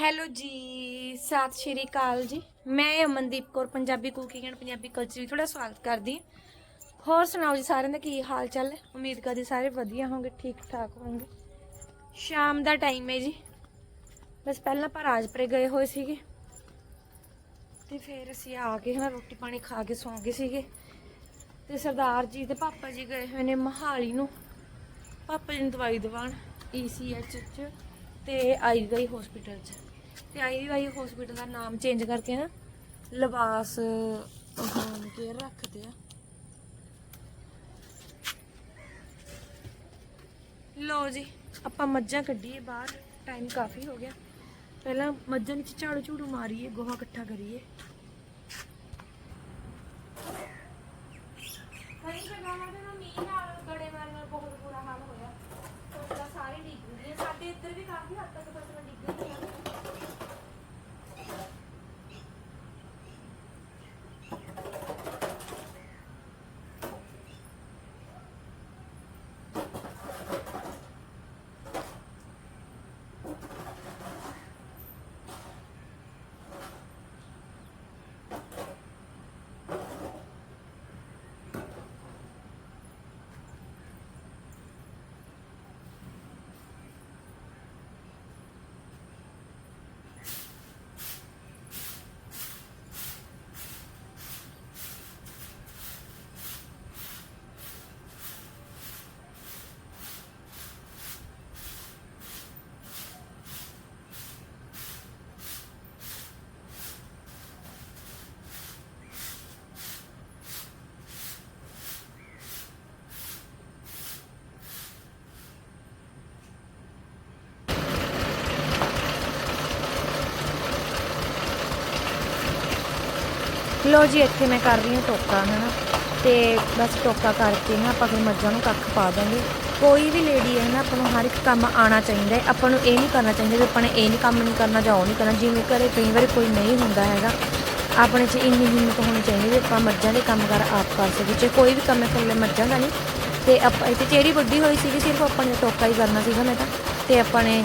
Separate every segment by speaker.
Speaker 1: Hello ਜੀ, ਸਤਿ ਸ਼੍ਰੀ ਅਕਾਲ ਜੀ। ਮੈਂ Amandeep Kaur, Punjabi cooking and Punjabi culture ਵੀ ਥੋੜਾ ਸਵਾਗਤ ਕਰਦੀ ਹਾਂ। ਹੋਰ ਸੁਣਾਓ ਜੀ ਸਾਰਿਆਂ ਦਾ, ਕੀ ਹਾਲ ਚਾਲ ਹੈ? ਉਮੀਦ ਕਰਦੀ ਸਾਰੇ ਵਧੀਆ ਹੋਣਗੇ, ਠੀਕ ਠਾਕ ਹੋਣਗੇ। ਸ਼ਾਮ ਦਾ ਟਾਈਮ ਹੈ ਜੀ। ਬਸ ਪਹਿਲਾਂ ਆਪਾਂ ਰਾਜਪੁਰੇ ਗਏ ਹੋਏ ਸੀਗੇ। ਤੇ ਫਿਰ ਅਸੀਂ ਆ ਕੇ ਹਨਾ ਰੋਟੀ ਪਾਣੀ ਖਾ ਕੇ ਸੌਂ ਗਏ ਸੀਗੇ। ਤੇ ਸਰਦਾਰ ਜੀ ਤੇ ਪਾਪਾ ਜੀ ਗਏ ਹੋਏ ਨੇ ਮਹਾਲੀ ਨੂੰ। ਪਾਪਾ ਜੀ ਨੂੰ ਦਵਾਈ ਦਿਵਾਉਣ ਈਸੀਐਚ ਚ ਤੇ ਗਈ ਹਸਪੀਟਲ ਚ। ਤੇ ਆਈਵਾਈ ਹਸਪੀਟਲ ਦਾ ਨਾਮ ਚੇਂਜ ਕਰਕੇ ਨਾ, ਲਿਬਾਸ ਹੋਮ ਕੇਅਰ ਰੱਖਦੇ ਆ। ਲੋ ਜੀ, ਆਪਾਂ ਮੱਝਾਂ ਕੱਢੀਏ ਬਾਹਰ ਟਾਈਮ ਕਾਫੀ ਹੋ ਗਿਆ। ਪਹਿਲਾਂ ਮੱਝਾਂ ਵਿੱਚ ਝਾੜੂ ਝੂੜੂ ਮਾਰੀਏ, ਗੋਹਾ ਇਕੱਠਾ ਕਰੀਏ। ਕਈ ਜਗ੍ਹਾਵਾਂ ਤੇ ਨਾ ਮੀਂਹ ਨਾਲ ਗੜੇ ਮਾਰਨ ਨਾਲ ਬਹੁਤ ਬੁਰਾ ਹਾਲ ਹੋਇਆ। ਫਸਲਾਂ ਸਾਰੀ ਡਿੱਗ ਗਈਆਂ ਸਾਡੇ ਇੱਧਰ ਵੀ ਕਾਫੀ ਹੱਦ ਤੱਕ ਫਸਲਾਂ ਡਿੱਗ ਗਈਆਂ ਲੋ ਜੀ, ਇੱਥੇ ਮੈਂ ਕਰ ਰਹੀ ਹਾਂ ਟੋਕਾ, ਹਨਾ? ਤੇ ਬਸ ਟੋਕਾ ਕਰਕੇ ਨਾ ਆਪਾਂ ਫਿਰ ਮੱਝਾਂ ਨੂੰ ਕੱਖ ਪਾ ਦਾਂਗੇ। ਕੋਈ ਵੀ ਲੇਡੀ ਹੈ ਨਾ, ਆਪਾਂ ਨੂੰ ਹਰ ਇੱਕ ਕੰਮ ਆਣਾ ਚਾਹੀਦਾ ਹੈ। ਆਪਾਂ ਨੂੰ ਇਹ ਨਹੀਂ ਕਰਨਾ ਚਾਹੀਦਾ ਵੀ ਆਪਾਂ ਨੇ ਇਹ ਨਹੀਂ ਕੰਮ ਨਹੀਂ ਕਰਨਾ ਜਾਂ ਉਹ ਨਹੀਂ ਕਰਨਾ। ਜਿਵੇਂ ਘਰੇ ਕਈ ਵਾਰੀ ਕੋਈ ਨਹੀਂ ਹੁੰਦਾ ਹੈਗਾ, ਆਪਣੇ 'ਚ ਇੰਨੀ ਹਿੰਮਤ ਹੋਣੀ ਚਾਹੀਦੀ ਵੀ ਆਪਾਂ ਮੱਝਾਂ ਦੇ ਕੰਮ ਕਰ ਆਪ ਕਰ ਸਕੀਏ। ਜੇ ਕੋਈ ਵੀ ਕੰਮ ਹੈ ਇਕੱਲੇ ਮੱਝਾਂ ਦਾ ਨਹੀਂ। ਤੇ ਆਪਾਂ, ਇੱਥੇ ਚੇਰੀ ਵੱਡੀ ਹੋਈ ਸੀਗੀ, ਸਿਰਫ ਆਪਾਂ ਨੇ ਟੋਕਾ ਹੀ ਕਰਨਾ ਸੀਗਾ ਮੈਂ ਤਾਂ। ਤੇ ਆਪਾਂ ਨੇ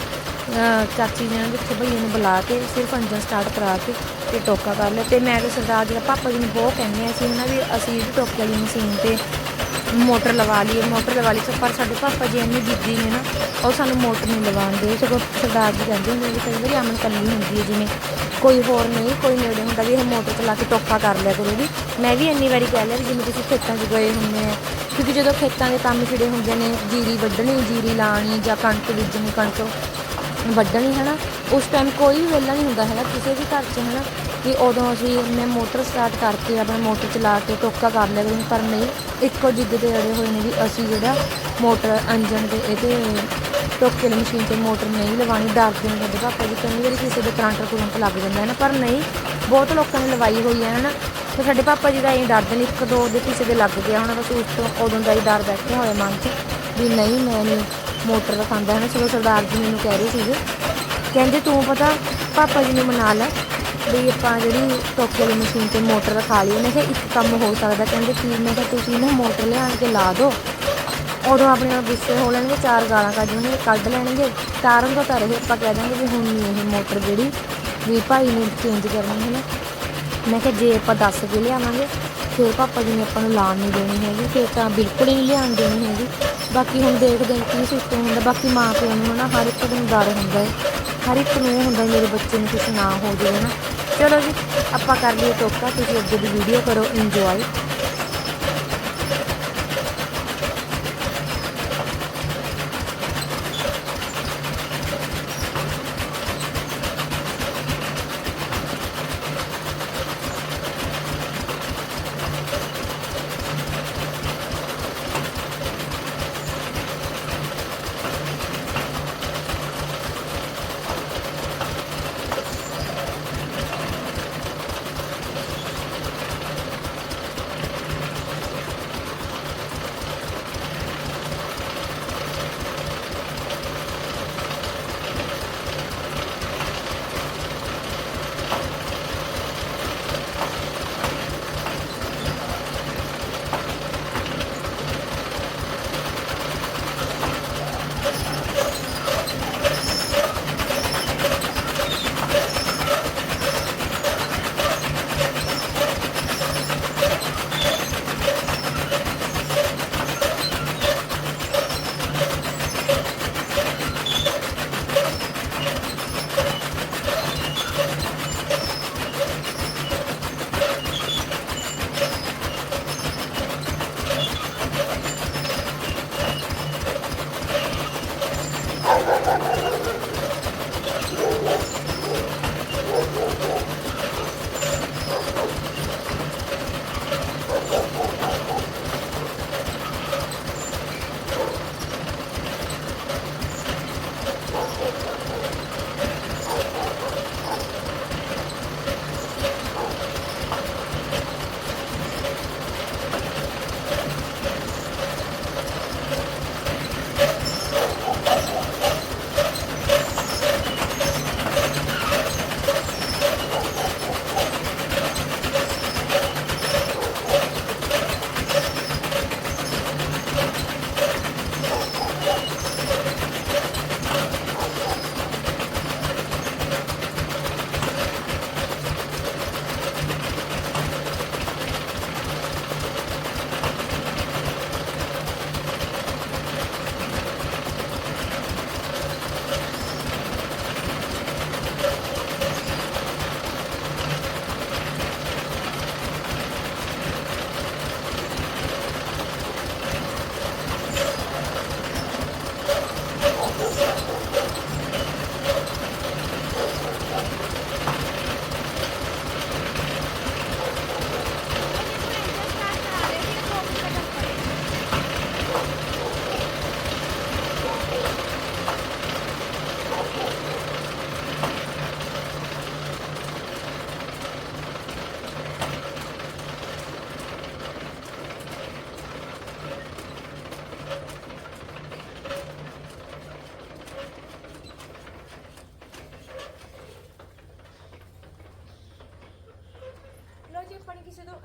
Speaker 1: ਚਾਚੀ ਜੀ ਨੇ ਜਿੱਥੇ ਭਈਏ ਨੂੰ ਬੁਲਾ ਕੇ ਸਿਰਫ ਇੰਜਨ ਸਟਾਰਟ ਕਰਾ ਕੇ ਤੇ ਟੋਕਾ ਕਰ ਲਿਆ। ਤੇ ਮੈਂ ਤੇ ਸਰਦਾਰ ਜੀ ਦਾ ਪਾਪਾ ਜੀ ਨੂੰ ਬਹੁਤ ਕਹਿੰਦੇ ਆ ਸੀ ਹਨਾ ਵੀ ਅਸੀਂ ਵੀ ਟੋਕੇ ਵਾਲੀ ਮਸ਼ੀਨ ਤੇ ਮੋਟਰ ਲਵਾ ਲਈਏ ਮੋਟਰ ਲਵਾ ਲਈ ਪਰ ਸਾਡੇ ਪਾਪਾ ਜੀ ਇੰਨੀ ਜਿੱਦੀ ਨੇ ਨਾ, ਉਹ ਸਾਨੂੰ ਮੋਟਰ ਨਹੀਂ ਲਵਾਉਂਦੇ ਸਗੋਂ ਸਰਦਾਰ ਜੀ ਕਹਿੰਦੇ ਹੁੰਦੇ ਵੀ ਕਈ ਵਾਰੀ ਅਮਨ ਕੱਲੀ ਹੁੰਦੀ ਹੈ ਜਿਵੇਂ ਕੋਈ ਹੋਰ ਨਹੀਂ, ਕੋਈ ਨੇੜੇ ਹੁੰਦਾ ਵੀ ਇਹ ਮੋਟਰ ਚਲਾ ਕੇ ਟੋਕਾ ਕਰ ਲਿਆ ਕਰੋ ਵੀ। ਮੈਂ ਵੀ ਇੰਨੀ ਵਾਰੀ ਕਹਿ ਲਿਆ ਵੀ ਜਿਵੇਂ ਤੁਸੀਂ ਖੇਤਾਂ 'ਚ ਗਏ ਹੁੰਦੇ ਆ, ਕਿਉਂਕਿ ਜਦੋਂ ਖੇਤਾਂ ਦੇ ਕੰਮ ਛਿੜੇ ਹੁੰਦੇ ਨੇ, ਜੀਰੀ ਵੱਢਣੀ, ਜੀਰੀ ਲਾਣੀ ਜਾਂ ਕਣਕ ਬੀਜਣੀ, ਕਣਕ ਵੱਢਣੀ ਹੈ ਨਾ ਉਸ ਟਾਈਮ ਕੋਈ ਵੀ ਵਿਹਲਾ ਨਹੀਂ ਹੁੰਦਾ ਹੈਗਾ, ਕਿਸੇ ਵੀ ਘਰ 'ਚ ਹੈ ਨਾ ਕਿ ਉਦੋਂ ਅਸੀਂ, ਮੈਂ ਮੋਟਰ ਸਟਾਰਟ ਕਰਕੇ ਆਪਣਾ ਮੋਟਰ ਚਲਾ ਕੇ ਟੋਕਾ ਕਰ ਲਿਆ ਕਰਾਂਗੇ ਪਰ ਨਹੀਂ, ਇੱਕੋ ਜਿੱਦ ਦੇ ਅੜੇ ਹੋਏ ਨੇ ਵੀ ਅਸੀਂ ਜਿਹੜਾ ਮੋਟਰ ਇੰਜਨ ਦੇ ਇਹਦੇ ਟੋਕੇ ਵਾਲੀ ਮਸ਼ੀਨ ਤੇ ਮੋਟਰ ਨਹੀਂ ਲਵਾਉਣੀ ਡਰਦੇ ਨੇ ਸਾਡੇ ਪਾਪਾ ਜੀ ਕਈ ਵਾਰੀ ਕਿਸੇ ਦੇ ਕਰੰਟ ਕਰੰਟ ਲੱਗ ਜਾਂਦਾ ਹੈ ਨਾ, ਪਰ ਨਹੀਂ, ਬਹੁਤ ਲੋਕਾਂ ਨੇ ਲਵਾਈ ਹੋਈ ਹੈ ਨਾ ਤੇ ਸਾਡੇ ਪਾਪਾ ਜੀ ਦਾ ਇਹ ਡਰਦੇ ਨੇ, ਇੱਕ ਦੋ ਦੇ ਕਿਸੇ ਦੇ ਲੱਗ ਗਿਆ ਹੁਣ, ਬਸ ਉਸ ਤੋਂ ਉਦੋਂ ਦਾ ਹੀ ਡਰ ਬੈਠਿਆ ਹੋਇਆ ਮਨ 'ਚ, ਵੀ ਨਹੀਂ, ਮੈਂ ਨਹੀਂ ਮੋਟਰ ਰਖਾਉਂਦਾ ਹੈ ਨਾ ਚਲੋ ਸਰਦਾਰ ਜੀ ਮੈਨੂੰ ਕਹਿ ਰਹੇ ਸੀਗੇ। ਕਹਿੰਦੇ, ਤੂੰ ਪਤਾ, ਪਾਪਾ ਜੀ ਨੂੰ ਮਨਾ ਲੈ ਵੀ ਆਪਾਂ ਜਿਹੜੀ ਟੋਕੇ ਵਾਲੀ ਮਸ਼ੀਨ ਤੇ ਮੋਟਰ ਰਖਾ ਲਈ। ਮੈਂ ਕਿਹਾ, ਇੱਕ ਕੰਮ ਹੋ ਸਕਦਾ। ਕਹਿੰਦੇ, ਕੀ? ਮੈਂ ਕਿਹਾ, ਤੁਸੀਂ ਨਾ ਮੋਟਰ ਲਿਆਣ ਕੇ ਲਾ ਦਿਓ। ਉਦੋਂ ਆਪਣੇ ਆਪ ਗੁੱਸੇ ਹੋ ਲੈਣਗੇ, ਚਾਰ ਗਾਲਾਂ ਕੱਢ ਲੈਣਗੇ ਕੱਢ ਲੈਣਗੇ। ਤਾਰਨ ਤੋਂ ਤਾਂ ਰਹੇ, ਆਪਾਂ ਕਹਿ ਦਾਂਗੇ ਵੀ ਹੁਣ ਨਹੀਂ ਇਹ ਮੋਟਰ ਜਿਹੜੀ ਵੀ ਭਾਈ ਨੇ ਚੇਂਜ ਕਰਨੀ ਹੈ ਨਾ। ਮੈਂ ਕਿਹਾ, ਜੇ ਆਪਾਂ ਦੱਸ ਕੇ ਲਿਆਵਾਂਗੇ ਫਿਰ ਪਾਪਾ ਜੀ ਨੇ ਆਪਾਂ ਨੂੰ ਲਾਣ ਨਹੀਂ ਦੇਣੀ ਹੈਗੀ, ਫਿਰ ਤਾਂ ਬਿਲਕੁਲ ਹੀ ਨਹੀਂ ਲਿਆਣ ਦੇਣੀ ਹੈਗੀ। ਬਾਕੀ ਹੁਣ ਦੇਖਦੇ ਹਾਂ ਕੀ ਸਿਸਟਮ ਹੁੰਦਾ, ਬਾਕੀ ਮਾਂ ਪਿਓ ਨੂੰ ਨਾ ਹਰ ਇੱਕ ਨੂੰ ਡਰ ਹੁੰਦਾ ਹੈ। ਹਰ ਇੱਕ ਨੂੰ ਇਹ ਹੁੰਦਾ, ਮੇਰੇ ਬੱਚੇ ਨੂੰ ਕੁਝ ਨਾ ਹੋ ਜਾਵੇ ਨਾ। ਚਲੋ ਜੀ, ਆਪਾਂ ਕਰ ਲਈਏ ਟੋਕਾ ਤੁਸੀਂ ਅੱਗੇ ਦੀ ਵੀਡੀਓ ਕਰੋ ਇੰਜੋਏ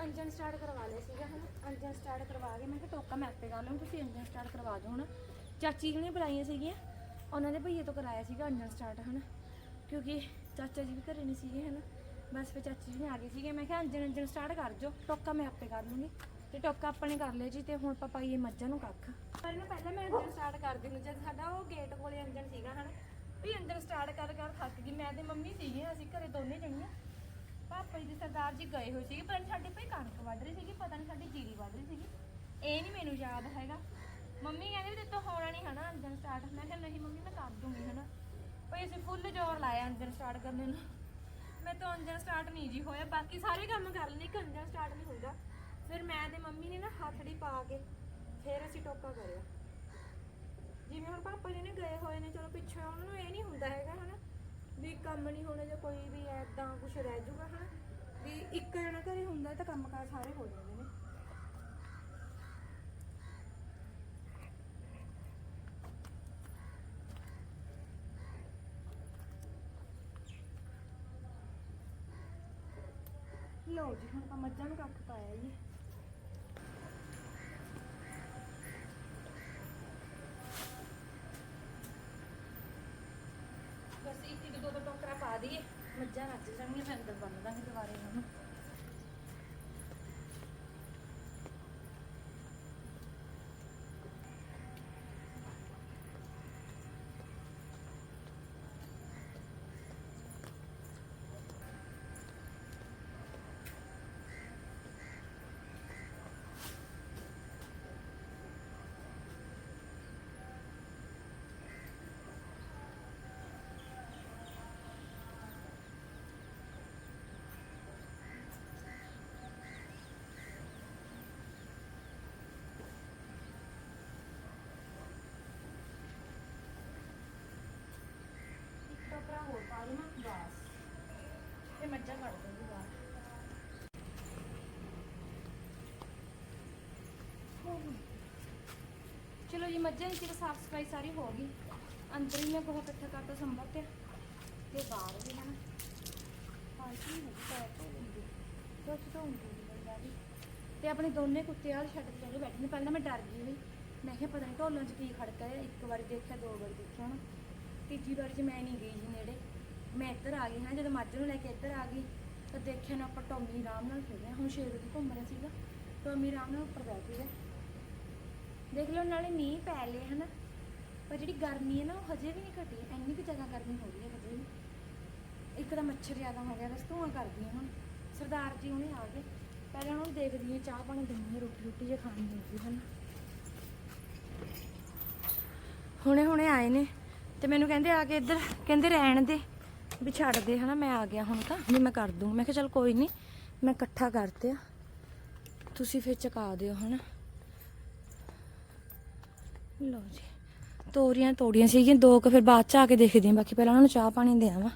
Speaker 1: ਅੰਜਨ ਸਟਾਰਟ ਕਰਵਾ ਲਿਆ ਸੀਗਾ, ਹਨਾ? ਅੰਜਨ ਸਟਾਰਟ ਕਰਵਾ ਕੇ ਮੈਂ ਕਿਹਾ ਟੋਕਾ ਮੈਂ ਆਪੇ ਕਰ ਲਵਾਂ ਤੁਸੀਂ ਅੰਜਨ ਸਟਾਰਟ ਕਰਵਾ ਦਿਓ ਹਨਾ ਚਾਚੀ ਜਿਹੜੀਆਂ ਬੁਲਾਈਆਂ ਸੀਗੀਆਂ? ਉਹਨਾਂ ਦੇ ਭਈਏ ਤੋਂ ਕਰਾਇਆ ਸੀਗਾ ਇੰਜਨ ਸਟਾਰਟ ਹਨਾ? ਕਿਉਂਕਿ ਚਾਚਾ ਜੀ ਵੀ ਘਰੇ ਨਹੀਂ ਸੀਗੇ, ਹਨਾ? ਬਸ ਫਿਰ ਚਾਚੀ ਜੀ ਨੇ ਆ ਗਏ ਸੀਗੇ। ਮੈਂ ਕਿਹਾ ਇੰਜਨ ਇੰਜਨ ਸਟਾਰਟ ਕਰ ਜੋ ਟੋਕਾ ਮੈਂ ਆਪੇ ਕਰ ਲੂੰਗੀ ਤੇ ਟੋਕਾ ਆਪਾਂ ਨੇ ਕਰ ਲਿਆ ਜੀ, ਤੇ ਹੁਣ ਆਪਾਂ ਪਾਈਏ ਮੱਝਾਂ ਨੂੰ ਕੱਖ। ਪਰ ਨਾ ਪਹਿਲਾਂ ਮੈਂ ਇੰਜਨ ਸਟਾਰਟ ਕਰ ਦਿੰਦੀ, ਜਦ ਸਾਡਾ ਉਹ ਗੇਟ ਕੋਲੇ ਅੰਜਨ ਸੀਗਾ, ਹਨਾ? ਵੀ ਇੰਜਨ ਸਟਾਰਟ ਕਰ ਕਰ, ਥੱਕ ਗਈ। ਮੈਂ ਤੇ ਮੰਮੀ ਸੀਗੀਆਂ, ਅਸੀਂ ਘਰੇ ਦੋਨੇ ਜਣੀਆਂ। ਪਾਪਾ ਜੀ ਦੇ ਸਰਦਾਰ ਜੀ ਗਏ ਹੋਏ ਸੀਗੇ ਪਰ ਸਾਡੇ ਭਾਈ ਕਣਕ ਵੱਢ ਰਹੀ ਸੀਗੀ, ਪਤਾ ਨਹੀਂ ਸਾਡੀ ਜੀਰੀ ਵੱਢ ਰਹੀ ਸੀਗੀ। ਇਹ ਨਹੀਂ ਮੈਨੂੰ ਯਾਦ ਹੈਗਾ। ਮੰਮੀ ਕਹਿੰਦੇ ਵੀ ਤੇ ਹੋਣਾ ਨਹੀਂ ਹਨਾ ਇੰਜਨ ਸਟਾਰਟ ਮੈਂ ਕਿਹਾ ਨਹੀਂ ਮੰਮੀ, ਮੈਂ ਕਰ ਦੂੰਗੀ ਹਨਾ। ਭਾਈ ਅਸੀਂ ਫੁੱਲ ਜ਼ੋਰ ਲਾਇਆ ਇੰਜਨ ਸਟਾਰਟ ਕਰਨ ਨੂੰ। ਮੈਂ ਤਾਂ ਇੰਜਨ ਸਟਾਰਟ ਨਹੀਂ ਜੀ ਹੋਇਆ, ਬਾਕੀ ਸਾਰੇ ਕੰਮ ਕਰ ਲੈਣੇ ਇੱਕ ਇੰਜਨ ਸਟਾਰਟ ਨਹੀਂ ਹੁੰਦਾ ਫਿਰ ਮੈਂ ਤੇ ਮੰਮੀ ਨੇ ਨਾ ਹੱਥੜੀ ਪਾ ਕੇ ਫਿਰ ਅਸੀਂ ਟੋਕਾ ਕਰਿਆ। ਜਿਵੇਂ ਹੁਣ ਪਾਪਾ ਜੀ ਨੇ ਗਏ ਹੋਏ ਨੇ, ਚਲੋ ਪਿੱਛੇ ਉਹਨਾਂ ਨੂੰ ਇਹ ਨਹੀਂ ਹੁੰਦਾ ਹੈਗਾ ਹਨਾ ਵੀ ਕੰਮ ਨਹੀਂ ਹੋਣਾ ਜਾਂ ਕੋਈ ਵੀ ਐਦਾਂ ਕੁਝ ਰਹਿ ਜਾਊਗਾ ਹਨਾ? ਵੀ ਇੱਕ ਜਣਾ ਘਰੇ ਹੁੰਦਾ ਤਾਂ ਕੰਮ ਕਾਰ ਸਾਰੇ ਹੋ ਜਾਂਦੇ ਨੇ। ਲਓ ਜੀ, ਹੁਣ ਆਪਾਂ ਮੱਝਾਂ ਨੂੰ ਕੱਖ ਪਾਇਆ ਜੀ ਇੱਕ ਇੱਕ ਦੋ ਦੋ ਟੋਕਰਾ ਪਾ ਦਈਏ। ਮੱਝਾਂ ਰੱਜ ਜਾਣਗੀਆਂ, ਫਿਰ ਅੰਦਰ ਬੰਨ ਦਾਂਗੇ ਦੁਬਾਰੇ ਇਹਨਾਂ ਨੂੰ ਇੱਕ ਟੋਕਰਾ ਹੋਰ ਪਾ ਦੇਣਾ ਬਸ ਤੇ ਮੱਝਾਂ ਕੱਢ ਦੂੰਗੀ ਬਾਹਰ ਚਲੋ ਜੀ, ਮੱਝਾਂ ਦੀ ਸਾਫ਼ ਸਫ਼ਾਈ ਸਾਰੀ ਹੋ ਗਈ। ਅੰਦਰ ਹੀ ਮੈਂ ਬਹੁਤ ਇਕੱਠਾ ਕਰਤਾ ਸੰਭਲ ਤੇ। ਤੇ ਬਾਹਰ ਵੀ ਹਨ ਪਾਲਟੀ ਨਹੀਂ ਪੈਰ ਤੋਂ ਲੈਂਦੀ। ਦੁੱਧ ਤੋਂ ਹੁੰਦੀ ਨਹੀਂ ਤੇ ਆਪਣੇ ਦੋਨੇ ਕੁੱਤੇ ਆ ਛੱਡ ਕੇ ਚਲੇ ਬੈਠੇ ਨੇ। ਪਹਿਲਾਂ ਮੈਂ ਡਰ ਗਈ ਵੀ ਮੈਂ ਕਿਹਾ ਪਤਾ ਨਹੀਂ ਢੋਲਾਂ 'ਚ ਕੀ ਖੜਕਾ ਹੈ। ਇੱਕ ਵਾਰੀ ਦੇਖਿਆ, ਦੋ ਵਾਰੀ ਦੇਖਿਆ ਨਾ ਤੀਜੀ ਵਾਰੀ 'ਚ ਮੈਂ ਨਹੀਂ ਗਈ ਜੀ ਨੇੜੇ। ਮੈਂ ਇੱਧਰ ਆ ਗਈ ਹਾਂ, ਜਦੋਂ ਮੱਝ ਨੂੰ ਲੈ ਕੇ ਇੱਧਰ ਆ ਗਈ, ਤਾਂ ਦੇਖਿਆ ਨਾ ਆਪਾਂ ਟੋਮੀ ਆਰਾਮ ਨਾਲ ਖੇਡ ਹੁਣ ਸ਼ੇਰ ਦੀ ਘੁੰਮ ਰਿਹਾ ਸੀਗਾ, ਟੋਮੀ ਆਰਾਮ ਨਾਲ ਉੱਪਰ ਬੈਠ ਗਿਆ ਦੇਖ ਲਓ, ਨਾਲੇ ਮੀਂਹ ਪੈ ਲਏ ਹਨਾ ਪਰ ਜਿਹੜੀ ਗਰਮੀ ਹੈ ਨਾ, ਉਹ ਹਜੇ ਵੀ ਨਹੀਂ ਘਟੀ, ਇੰਨੀ ਕੁ ਜ਼ਿਆਦਾ ਗਰਮੀ ਹੋ ਰਹੀ ਹੈ ਹਜੇ ਵੀ। ਇੱਕ ਤਾਂ ਮੱਛਰ ਜ਼ਿਆਦਾ ਹੋ ਗਿਆ, ਬਸ ਧੂਆਂ ਕਰਦੀ ਹਾਂ ਹੁਣ। ਸਰਦਾਰ ਜੀ ਹੁਣੇ ਆ ਗਏ, ਪਹਿਲਾਂ ਉਹਨਾਂ ਨੂੰ ਦੇਖਦੀ ਹਾਂ, ਚਾਹ ਪਾਣੀ ਦਿੰਦੀ ਹਾਂ ਰੋਟੀ ਰੋਟੀ ਜੇ ਖਾਣੀ ਹੁੰਦੀ ਹਨ ਹੁਣੇ ਹੁਣੇ ਆਏ ਨੇ, ਤੇ ਮੈਨੂੰ ਕਹਿੰਦੇ ਆ ਕੇ ਇੱਧਰ, ਕਹਿੰਦੇ ਰਹਿਣ ਦੇ। ਵੀ ਛੱਡ ਦੇ ਹਨਾ, ਮੈਂ ਆ ਗਿਆ ਹੁਣ ਤਾਂ, ਵੀ ਮੈਂ ਕਰ ਦੂੰ ਮੈਂ ਕਿਹਾ ਚਲ ਕੋਈ ਨਹੀਂ ਮੈਂ ਇਕੱਠਾ ਕਰਤੇ ਆ। ਤੁਸੀਂ ਫਿਰ ਚਕਾ ਦਿਓ ਹਨਾ। ਲਓ ਜੀ, ਤੋਰੀਆਂ ਤੋੜੀਆਂ ਸੀਗੀਆਂ ਦੋ ਕੁ ਫਿਰ ਬਾਅਦ ਚ ਆ ਕੇ ਦੇਖਦੀ ਹਾਂ। ਬਾਕੀ ਪਹਿਲਾਂ ਉਹਨਾਂ ਨੂੰ ਚਾਹ ਪਾਣੀ ਦੇਵਾਂ।